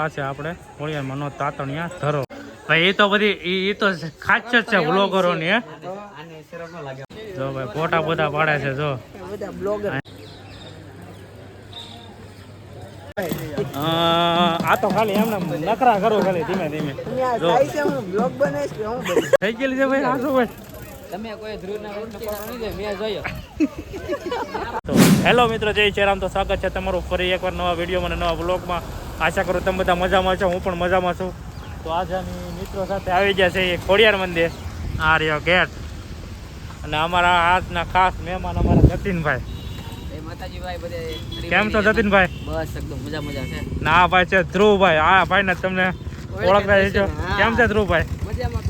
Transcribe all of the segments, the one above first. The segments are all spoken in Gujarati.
આ છે આપણે કોળિયા નો તાતણિયા ધરો. ભાઈ એ તો બધી એ તો ખાસિયત છે બ્લોગરો ની જો ભાઈ ફોટા બધા પાડે છે જો. બધા બ્લોગર અ, આ તો ખાલી એમને નકરા કરો ખાલી ધીમે ધીમે? થઈ ગયેલી છે ભાઈ ભાઈ? તમે કોઈ જોયો. હેલો મિત્રો જય શ્રી રામ. તો સ્વાગત છે તમારું ફરી એકવાર નવા વિડીયોમાં અને નવા બ્લોગમાં આશા કરું તમે બધા મજામાં છો હું પણ મજામાં છું. તો આજે અમે મિત્રો સાથે આવી ગયા છે એ ખોડિયાર મંદિર. આ રહ્યો ગેટ. અને અમારા આજના ખાસ મહેમાન અમારા જતીનભાઈ. કેમ છો જતીનભાઈ? બસ એકદમ મજા મજા છે. ના ભાઈ છે ધ્રુવભાઈ. આ ભાઈને તમને ઓળખતા છો કેમ છે ધ્રુવભાઈ? મજામાં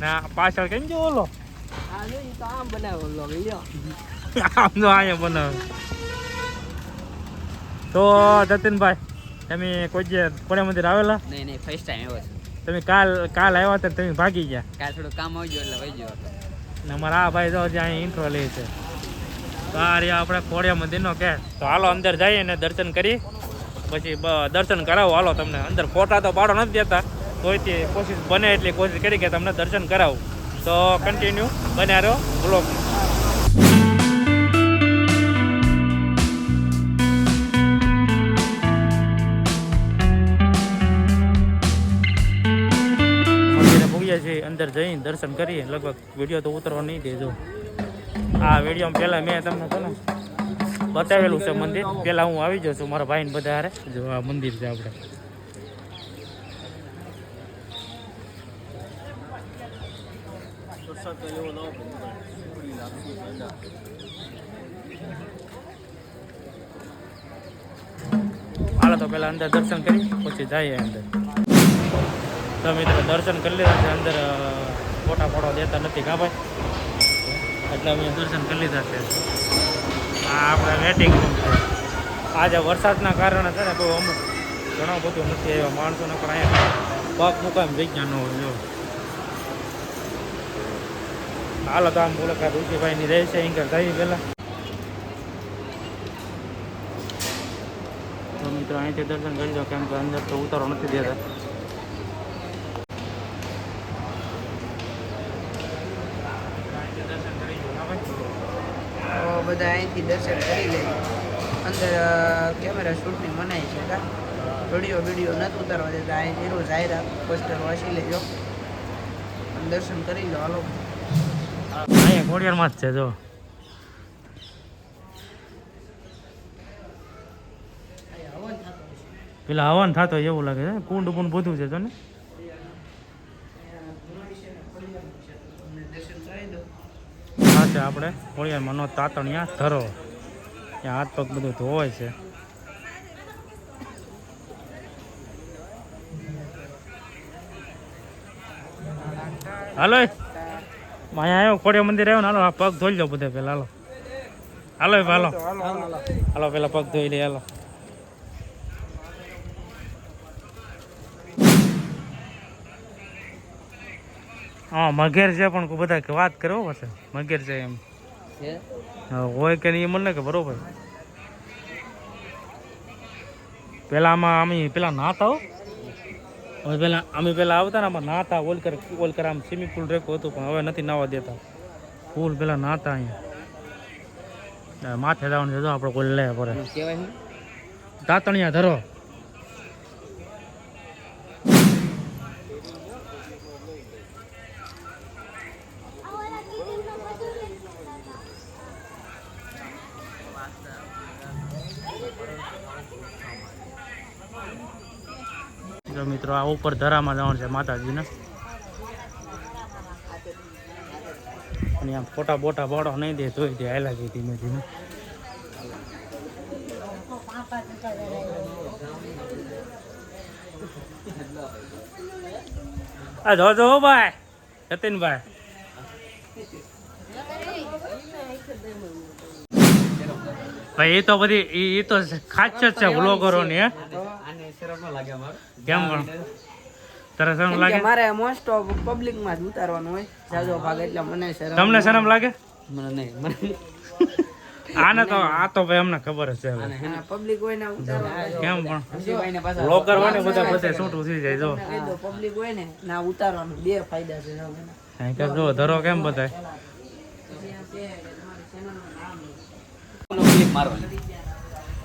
ના પાછળ કેમ જો ઓલો? આમ બનાવ્યો આમ તો અહીંયા બનાવે. તો જતીનભાઈ તમે કોઈ જે ખોડિયાર મંદિર આવેલા? નહીં નહીં ફર્સ્ટ ટાઈમ આવ્યો છે. તમે કાલ કાલ આવ્યા હતા તમે ભાગી ગયા? કાલ થોડું કામ આવી ગયું એટલે વહી ગયો અમારા આ ભાઈ હજી અહીં ઇન્ટ્રો લે છે. તો આ રહ્યા આપણે ખોડિયા મંદિરનો કે. તો હાલો અંદર જઈએ ને દર્શન કરી. પછી દર્શન કરાવો. હાલો તમને અંદર ફોટા તો પાડો નથી દેતા. તોય તે કોશિશ બને એટલી કોશિશ કરી કે તમને દર્શન કરાવું. તો કન્ટિન્યુ બન્યા રહો બ્લોગમાં મંદિરે અંદર જઈને દર્શન કરીએ. લગભગ વીડિયો તો ઉતરવા નહીં દેજો. આ વીડિયો પહેલાં મેં તમને છે બતાવેલું છે મંદિર. પહેલાં હું આવી જાઉં છું મારા ભાઈને બધા હારે. જો આ મંદિર છે આપણે. હાલો તો પહેલાં અંદર દર્શન કરી પછી જઈએ અંદર. તો મિત્રો દર્શન કરી લીધા છે. અંદર ફોટા ફોટો દેતા નથી કા ભાઈ? એટલે અમે દર્શન કરી લીધા છે. આ આપણે વેટિંગ રૂમ છે. આજે વરસાદના કારણે છે ને બહુ અમુક ઘણું બધું નથી આવ્યા. માણસોને પણ અહીંયા પગ મુકામ વિજ્ઞાન ન હોય, જો. હાલો તો આમ મુલાકાત ઋષિભાઈની રહે છે થઈ પહેલાં. મિત્રો અહીંથી દર્શન કરી દો કેમ કે અંદર તો ઉતારો નથી દેતા તો બધા અહીંથી દર્શન કરી લે. અંદર કેમેરા શૂટની મનાઈ છે કા? વીડિયો વીડિયો નથી ઉતારવા દેતા. અહીં જરૂર જાહેરાત પોસ્ટર વાંચી લેજો. દર્શન કરી લો હાલો. અહીંયા ઘોડિયારમાં જ છે જો. પેલા હવન થતો એવું લાગે છે. કુંડ બુંડ બધું છે તો ને તમને દર્શન કરાવી દો આ છે આપણે. ખોડિયારમાં મનો તાતણિયા ધરો. ત્યાં હાથ પગ બધું ધોવાય છે. હાલો. અહીંયા આવ્યો ખોડિયા મંદિર આવ્યો ને હાલો પગ ધોઈ લો બધા પેલા હાલો. હાલો હાલો હાલો. પેલા પગ ધોઈ લે હાલો. હા મઘેર છે પણ બધા કે વાત કરો પડશે મઘેર છે એમ. હોય કે નહીં મને કે બરોબર પેલા આમાં અમે પેલા નાતા હો. હવે પેલા અમે પેલા આવતા ને આમાં નાતા ઓલકર ઓલકર આમ સ્વિમિંગ પુલ રેકો હતું પણ હવે નથી નાવા દેતા. પુલ પેલા નાતા અહીંયા. માથે જવાનું છે આપણે કોઈ લે પડે તાતણિયા ધરો. જો મિત્રો આ ઉપર ધરામાં જવાનું છે માતાજીને. અને આમ ફોટા બોટા બોડો નહીં દે જોઈ દે હાલા જઈ ધીમે ધીમે. આ જો જો ભાઈ જતીનભાઈ. ભાઈ એ તો બધી એ તો છે વ્લોગરોની હે આને શરમ ન અમારે કેમ પણ? તારે શરમ લાગે? મારે મોસ્ટ ઓફ પબ્લિકમાં જ ઉતારવાનું હોય. જાજો ભાગ એટલે મને શરમ તમને શરમ લાગે? મને નહીં મને આને તો આ તો ભાઈ અમને ખબર જ છે હવે. પબ્લિક હોય ને ઉતારવા કેમ પણ? લોકર હોય ને બધા બધે છૂટું થઈ જાય જો. પબ્લિક હોય ને ના ઉતારવાનું બે ફાયદા છે હા કે જો ધરો કેમ બધાય? મારે તો daily vlogging થાય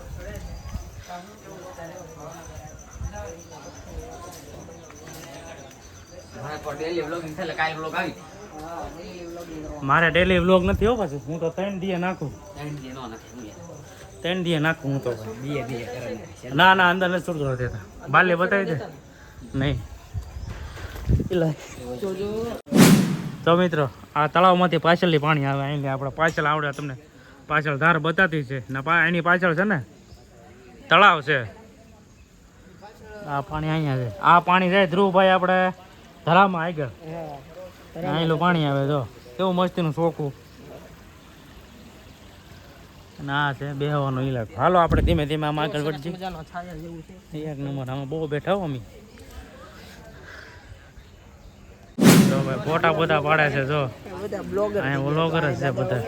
એટલે કાલે vlog આવી હા, daily vlogging કરવાનું. મારે ડેલી વ્લોગ નથી હો પાછું. હું તો ત્રણ દીએ નાખું. ત્રણ દીએ નાખું હું તો ને. ના અંદર નથી છોડતો દેતા બાલે બતાવી દે. નહીં. તો મિત્રો આ તળાવમાંથી પાછળની પાણી આવે. અહીં આપણે પાછળ આવડે તમને પાછળ ધાર બતાતી છે. ને એની પાછળ છે ને તળાવ છે. આ પાણી અહીંયા છે. આ પાણી છે ધ્રુવભાઈ આપણે ધરામાં આગળ અહીંલું પાણી આવે જો. કેવું મસ્તીનું ચોખ્ખું. ના છે બેહવાનો ઇલાકો હાલો આપણે ધીમે ધીમે આમ આગળ વધીએ એક નંબર આમાં બહુ બેઠા હો અમે. જો ભાઈ ફોટા બધા પાડે છે જો. અહીંયા બ્લોગર જ છે બધા.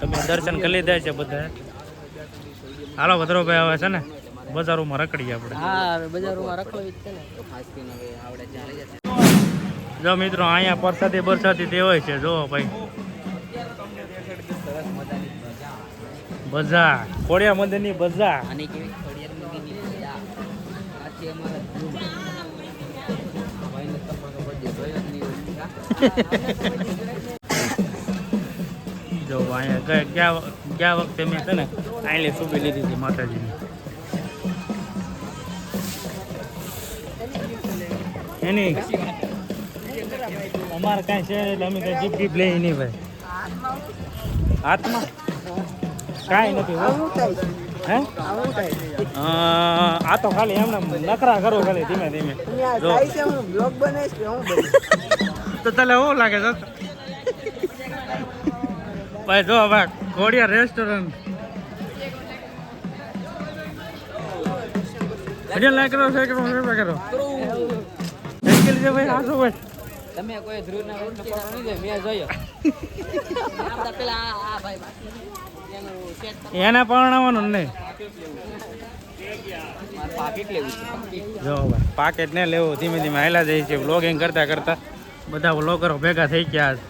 તમે દર્શન કરી લીધા છે બધા. હાલો ભદ્રોભાઈ આવે છે ને? બજારોમાં રખડીએ આપણે. હા બજારોમાં રખડવી જ છે ને. ખાસ કરીને હવે આવડે ત્યાં જશે જો મિત્રો અહીંયા પરસાદી બરસાદી દેવાય છે જો ભાઈ. બજા ખોડિયા મંદિરની બજા કેવી મંદિરની આથી અમારા તો જોયો જ હોય. અહીંયા ગયા ગયા વખ- વખતે મેં છે ને આઈલી સુબી લીધી હતી માતાજીની. એની અમારે કાંઈ છે એટલે અમે કાંઈ જીપ જીપ લઈ નહીં ભાઈ. હાથમાં? કાંઈ નથી હો. છે છે આ તો ખાલી એમને નકરા કરો ખાલી ધીમે ધીમે. છે તો તને એવું લાગે છે? ભાઈ જો હવે ઘોડિયા રેસ્ટોરન્ટ હજી લાઈક કરો કરો કરો થેન્ક છે ભાઈ આસો ભાઈ તમે કોઈ ધ્રુવના રોટલો પડો નહીં જોયો? મેં જોયો પેલા આ- આ ભાઈ એનું પરણાવવાનું જ નહીં પાકીટ લેવું છે પાકીટ. જો ભાઈ પાકેટ ને લેવું ધીમે ધીમે હાલ્યા જાય છે બ્લોગિંગ કરતા કરતા બધા વ્લોગરો ભેગા થઈ ગયા છે.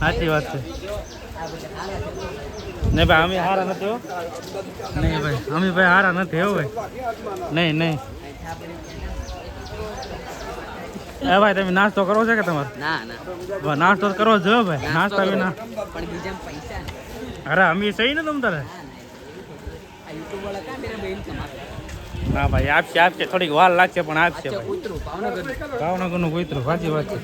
સાચી વાત છે. નહીં ભાઈ, અમે હારા નથી હો. નહીં ભાઈ, અમે ભાઈ હારા નથી હો ભાઈ. નહીં નહીં. એ ભાઈ, તમે નાસ્તો કરવો છે કે તમારે? ના ના નાસ્તો કરવો જો ભાઈ. નાસ્તા વિના પણ બીજા પૈસા અરે, અમે સહી ને તમ તારે? યુટ્યુબ વાળા કા મેરા બેન કમાતા ના ભાઈ આપશે આપશે. થોડીક વાર લાગશે પણ આપશે ભાવનગર ભાવનગરનું. કૂતરું સાચી વાત છે.